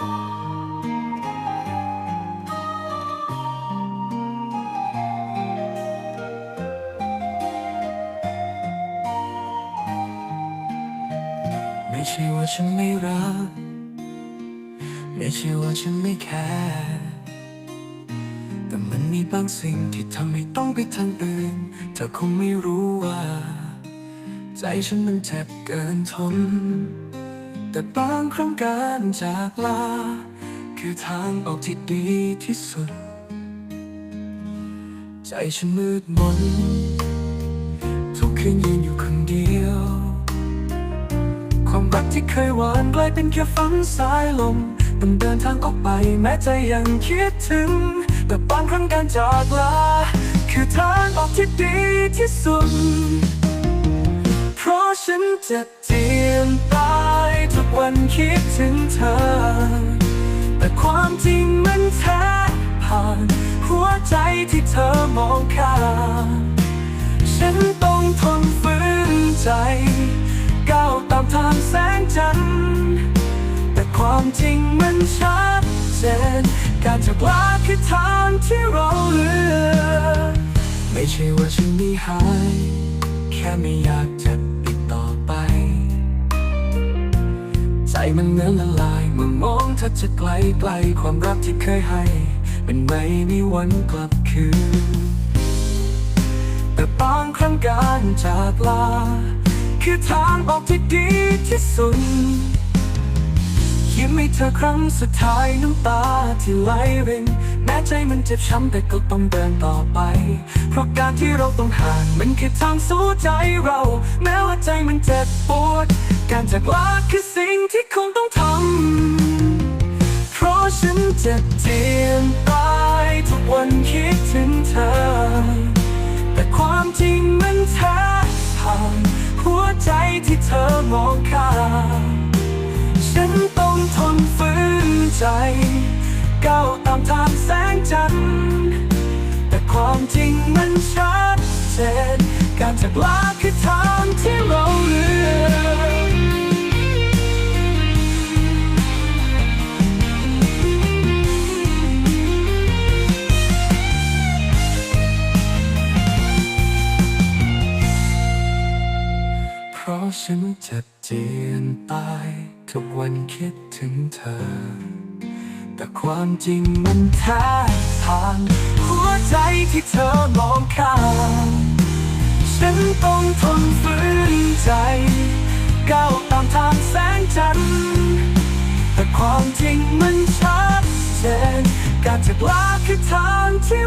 ไม่ใช่ว่าฉันไม่รัก ไม่ใช่ว่าฉันไม่แคร์แต่มันมีบางสิ่งที่ทำให้ต้องไปทางอื่น เธอคงไม่รู้ว่า ใจฉันมันเจ็บเกินทน แต่บางครั้งการจากลา คือทางออกที่ดีที่สุด ใจฉันมืดมน ทุกคืนยืนอยู่คนเดียว ความรักที่เคยหวานกลายเป็นแค่ฝันสายลมต้องเดินทางออกไปแม้ใจยังคิดถึง แต่บางครั้งการจากลา คือทางออกที่ดีที่สุด เพราะฉันเจ็บเจียนต วันคิดถึงเธอ แต่ความจริงมันแท้ผ่าน หัวใจที่เธอมองข้ามฉันต้องทนฝืนใจ ก้าวตามทางแสงจันทร์แต่ความจริงมันชัดเจนการจากลาคือทางที่เราเลือกไม่ใช่ว่าฉันไม่หาย แค่ไม่อยากจะติดต่อไป มันเนื้อละลายเมื่อมองเธอจะไกลไกลความรักที่เคยให้ เป็นไม่มีวันกลับคืน แต่บางครั้งการจากลา คือทางออกที่ดีที่สุด ยิ้มให้เธอครั้งสุดท้ายน้ำตาที่ไหลรินแม้ใจมันเจ็บช้ำแต่ก็ต้องเดินต่อไป เพราะการที่เราต้องห่างมันคือทางสู้ใจเรา แม้ว่าใจมันเจ็บปวด การจากลาคือสิ่งที่คงต้องทำ เพราะฉันเจ็บเจียนตายทุกวันคิดถึงเธอ แต่ความจริงมันแท้ผ่านหัวใจที่เธอมองข้าม ใจก้าวตามทางแสงจันทร์แต่ความจริงมันชัดเจนการจากลาคือทางที่เราเลือกเพราะฉันเจ็บเจียนตายทุกวันคิดถึงเธอ แต่ความจริงมันแท้ผ่านหัวใจที่เธอมองข้ามฉันต้องทนฝืนใจก้าวตามทางแสงจันทร์แต่ความจริงมันชัดเจนการจากลาคือทางที่